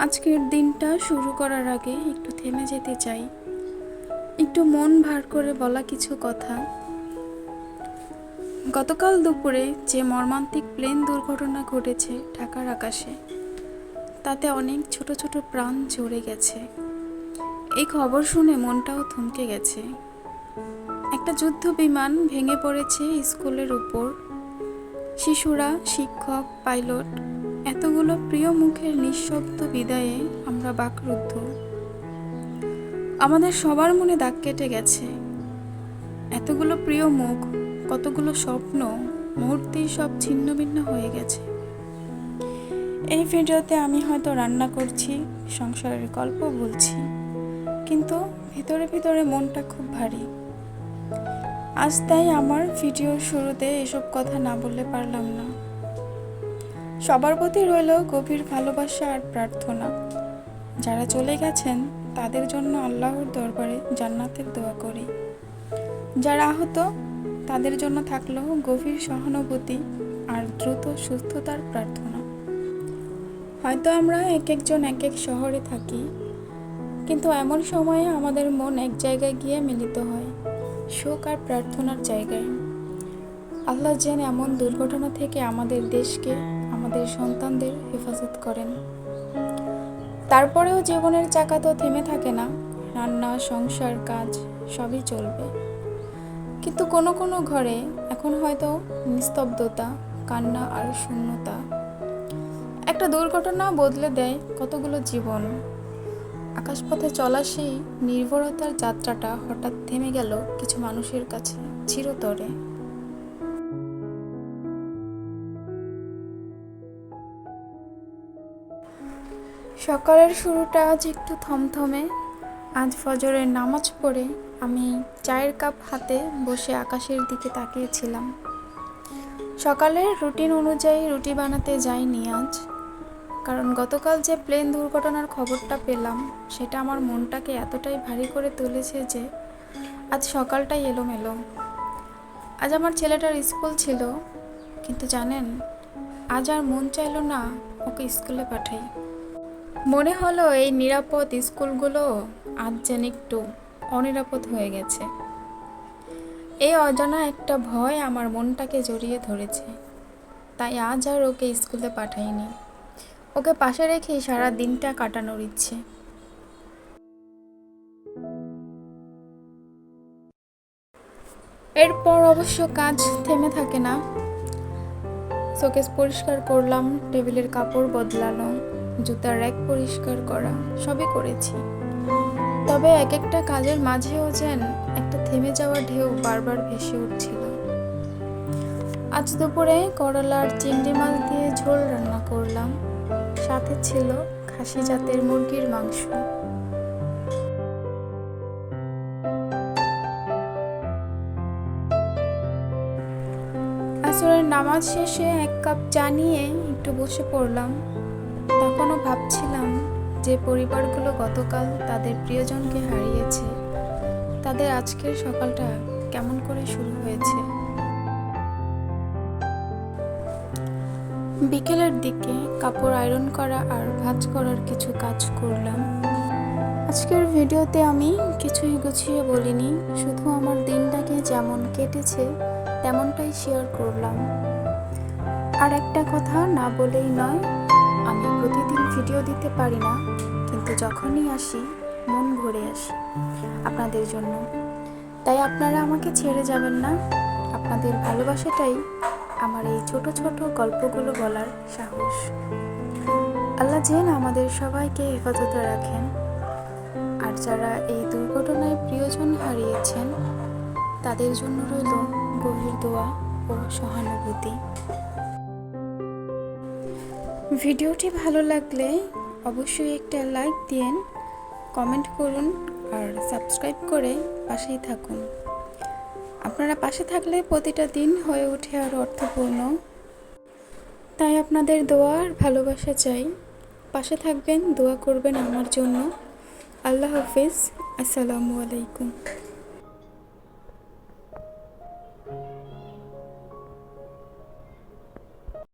আজকের দিনটা শুরু করার আগে একটু থেমে যেতে চাই। একটু মন ভার করে বলা কিছু কথা। গতকাল দুপুরে যে মর্মান্তিক প্লেন দুর্ঘটনা ঘটেছে ঢাকার আকাশে, তাতে অনেক ছোট ছোট প্রাণ ঝরে গেছে। এই খবর শুনে মনটাও থমকে গেছে। একটা যুদ্ধ বিমান ভেঙে পড়েছে স্কুলের উপর। শিশুরা, শিক্ষক, পাইলট এতগুলো প্রিয় মুখের নিঃশব্দ বিদায়ে আমরা বাকরুদ্ধ। আমাদের সবার মনে দাগ কেটে গেছে। এতগুলো প্রিয় মুখ, কতগুলো স্বপ্ন, মুহূর্তেই সব ছিন্ন ভিন্ন হয়ে গেছে। এই ভিডিওতে আমি হয়তো রান্না করছি, সংসারের গল্প বলছি, কিন্তু ভিতরে ভিতরে মনটা খুব ভারী। আজ তাই আমার ভিডিওর শুরুতে এসব কথা না বললে পারলাম না। সবার প্রতি রইল গভীর ভালোবাসা আর প্রার্থনা। যারা চলে গেছেন, তাদের জন্য আল্লাহর দরবারে জান্নাতের দোয়া করি। যারা আহত, তাদের জন্য থাকল গভীর সহানুভূতি আর দ্রুত সুস্থতার প্রার্থনা। হয়তো আমরা এক একজন এক এক শহরে থাকি, কিন্তু এমন সময়ে আমাদের মন এক জায়গায় গিয়ে মিলিত হয়, শোক আর প্রার্থনার জায়গায়। আল্লাহ যেন এমন দুর্ঘটনা থেকে আমাদের দেশকে আমাদের সন্তানদের হেফাজত করেন। তারপরেও জীবনের চাকা তো থেমে থাকে না, রান্না, সংসার, কাজ সবই চলবে। কিন্তু কোনো কোনো ঘরে এখন হয়তো নিস্তব্ধতা, কান্না আর শূন্যতা। একটা দুর্ঘটনা বদলে দেয় কতগুলো জীবন। আকাশপথে চলা সেই নির্ভরতার যাত্রাটা হঠাৎ থেমে গেল কিছু মানুষের কাছে চিরতরে। সকালের শুরুটা আজ একটু থমথমে। আজ ফজরের নামাজ পড়ে আমি চায়ের কাপ হাতে বসে আকাশের দিকে তাকিয়েছিলাম। সকালের রুটিন অনুযায়ী রুটি বানাতে যাইনি আজ। কারণ গতকাল যে প্লেন দুর্ঘটনার খবরটা পেলাম, সেটা আমার মনটাকে এতটাই ভারী করে তুলেছে যে আজ সকালটাই এলোমেলো। আজ আমার ছেলেটার স্কুল ছিল, কিন্তু জানেন, আজ আর মন চাইলো না ওকে স্কুলে পাঠাই। মনে হলো এই নিরাপদ স্কুলগুলো আজ যেন একটু অনিরাপদ হয়ে গেছে। এই অজানা একটা ভয় আমার মনটাকে জড়িয়ে ধরেছে। তাই আজ আর ওকে স্কুলে পাঠাইনি। ওকে পাশে রেখেই সারা দিনটা কাটানোর ইচ্ছে। এরপর অবশ্য কাজ থেমে থাকে না। শোকেস পরিষ্কার করলাম, টেবিলের কাপড় বদলানো জুতার র্যাক পরিষ্কার করা, সবই করেছি। তবে এক একটা কাজের মাঝেও যেন একটা থেমে যাওয়া ঢেউ বারবার ভেসে উঠছিল। আজ দুপুরে করলার চিংড়ি মাছ দিয়ে ঝোল রান্না করলাম। সাথে ছিল খাসি জাতের মুরগির মাংস। আসরের নামাজ শেষে এক কাপ চা নিয়ে একটু বসে পড়লাম। তখনও ভাবছিলাম যে পরিবারগুলো গতকাল তাদের প্রিয়জনকে হারিয়েছে, তাদের আজকের সকালটা কেমন করে শুরু হয়েছে। বিকেলের দিকে কাপড় আয়রন করা আর ভাঁজ করার কিছু কাজ করলাম। আজকের ভিডিওতে আমি কিছুই গুছিয়ে বলিনি, শুধু আমার দিনটাকে যেমন কেটেছে তেমনটাই শেয়ার করলাম। আর একটা কথা না বলেই নয় আমি প্রতিদিন ভিডিও দিতে পারি না, কিন্তু যখনই আসি, মন ভরে আসি আপনাদের জন্য। তাই আপনারা আমাকে ছেড়ে যাবেন না। আপনাদের ভালোবাসাটাই আমার এই ছোট ছোট গল্পগুলো বলার সাহস। আল্লাহ যেন আমাদের সবাইকে হেফাজতে রাখেন। আর যারা এই দুর্ঘটনায় প্রিয়জন হারিয়েছেন, তাদের জন্য রইল গভীর দোয়া ও সহানুভূতি। ভিডিওটি ভালো লাগলে অবশ্যই একটা লাইক দিন কমেন্ট করুন আর সাবস্ক্রাইব করে পাশেই থাকুন। আপনারা পাশে থাকলে প্রতিটা দিন হয়ে ওঠে আরও অর্থপূর্ণ। তাই আপনাদের দোয়া আর ভালোবাসা চাই। পাশে থাকবেন, দোয়া করবেন আমার জন্য। আল্লাহ হাফিজ, আসসালামু আলাইকুম।